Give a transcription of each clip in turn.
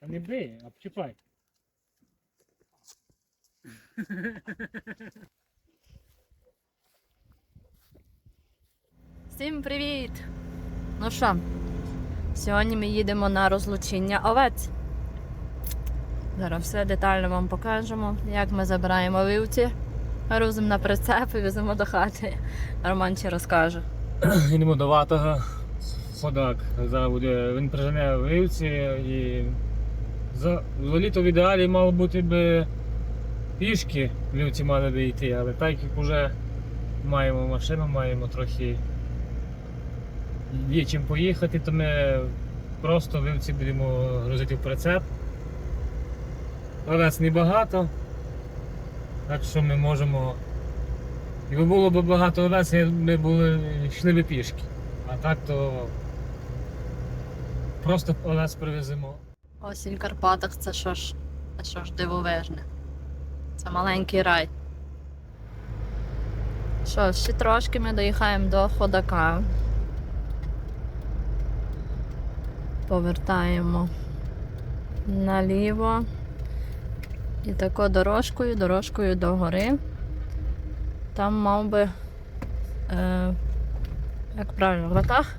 Не бий, а обчіпай. Всім привіт! Ну що, сьогодні ми їдемо на розлучення овець. Зараз все детально вам покажемо, як ми забираємо вівці, грузимо на прицеп і веземо до хати. Роман ще розкаже. Йдемо до ватага. Ходак. Зараз буде, він прижене вивці і за, за літо в ідеалі мало бути би пішки, вівці мали би йти, але так як вже маємо машину, маємо трохи є чим поїхати, то ми просто вивці будемо грузити в прицеп. Овець небагато, так що ми можемо. Якби було б багато овець, ми були, йшли б пішки. А так то просто овець привеземо. Осінь в Карпатах це що ж, це що ж дивовижне. Це маленький рай. Що, ще трошки ми доїхаємо до ходака. Повертаємо наліво. І тако дорожкою, дорожкою до гори. Там мав би. Е, як правильно, ватах?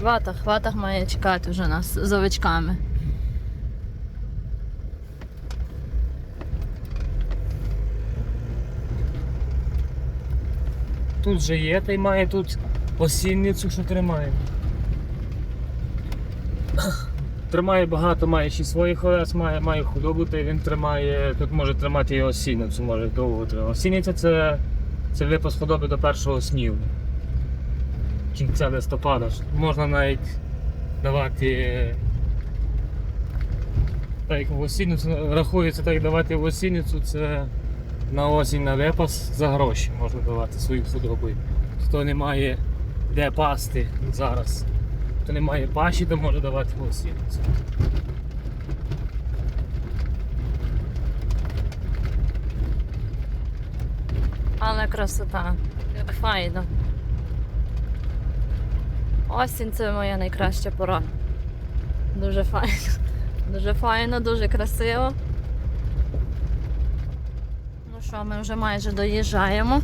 Ватах, ватах має чекати вже нас з овечками. Тут же є, та й має тут осінницю, що тримає. Тримає багато, має ще своїх овець, має, має худобу, та й він тримає, тут може тримати і осінницю, може довго тримати. Осінниця це, це випас худоби до першого снігу. Кінця листопада. Можна навіть давати. е, Так як в осінницю рахується, так давати в осінницю, це на осінь на випас за гроші можна давати свою худобу. Хто не має де пасти зараз, хто не має паші, то може давати в осінницю. Але красота. Як файно. Осінь це моя найкраща пора. Дуже файно. Дуже файно, дуже красиво. Ну що, ми вже майже доїжджаємо.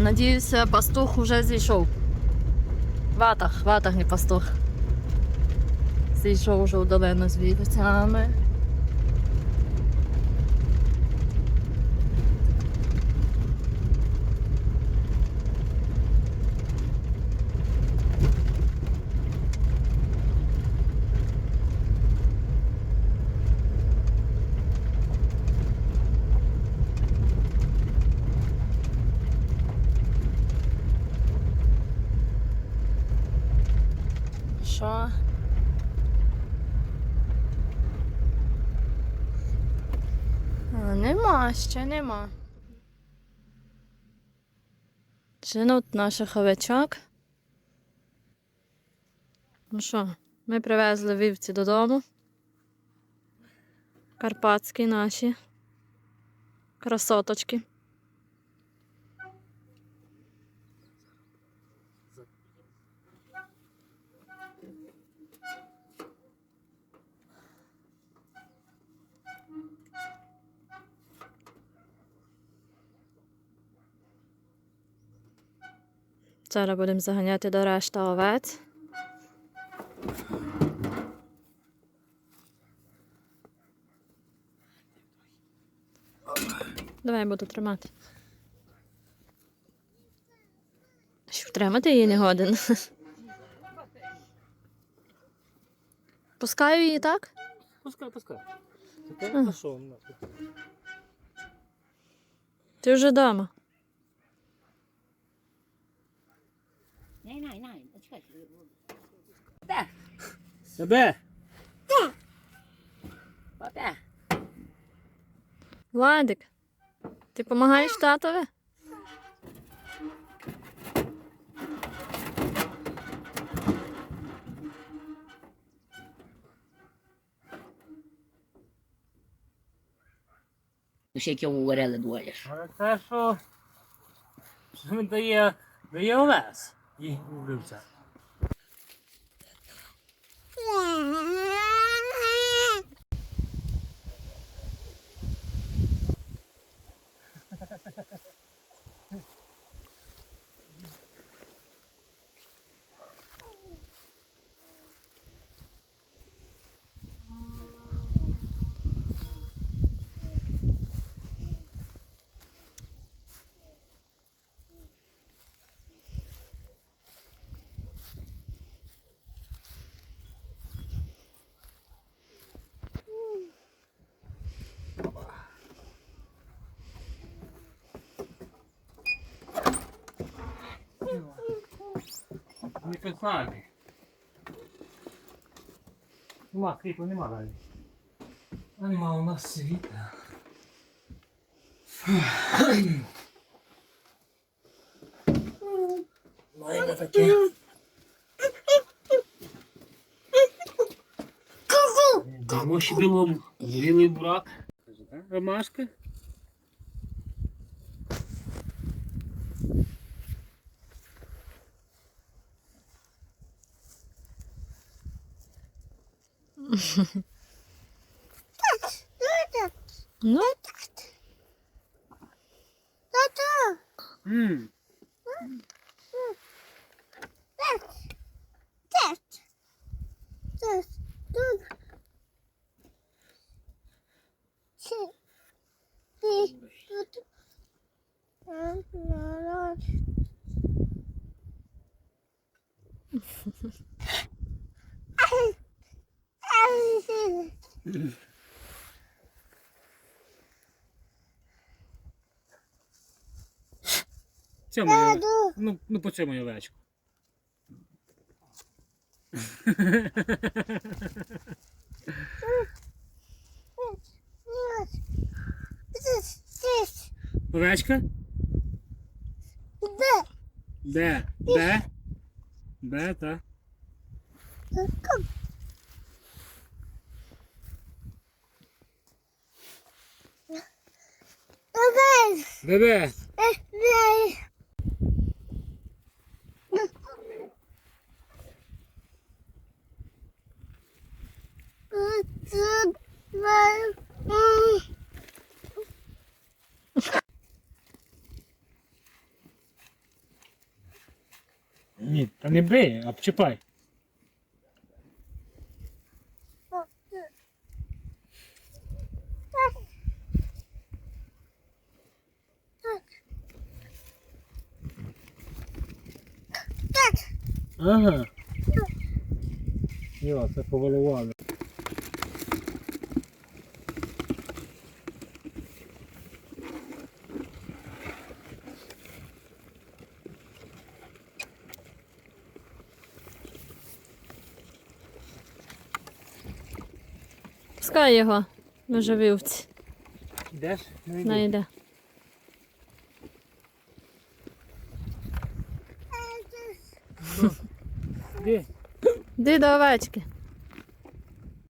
Надіюся, пастух вже зійшов. Ватах, ватах не пастух. Зійшов вже в долину з вівцями. Що? А, нема, ще нема. Женуть наших овечок. Ну що, ми привезли вівці додому. Карпатські наші. Красоточки. Зараз будемо заганяти до решта овець. Давай я буду тримати. Що тримати її не годен. Пускаю її так? Пускай, пускай. Пішов. Ти вже вдома. Nein, nein, nein. Чекай. Де? Себе! Папе. Владик, ти допомагаєш татові? Ну ще як йому варили двоє. ж. Але те, що, що він дає, дає овес. І вбивця. Не писати. Нема, світла нема далі. А нема у нас світла. Маємо таке. Дамо ще білий бурак. Ромашка. Ну, Ммм. Це моє. Ну, ну по цьому овечку. Овечка? Де? Де? Де, та? Де де? Ні, та не бий, а почіпай. Ага. Йо, це повалювали. Пускай його на живівці. Йдеш? Не Найде. Де? Йди до овечки.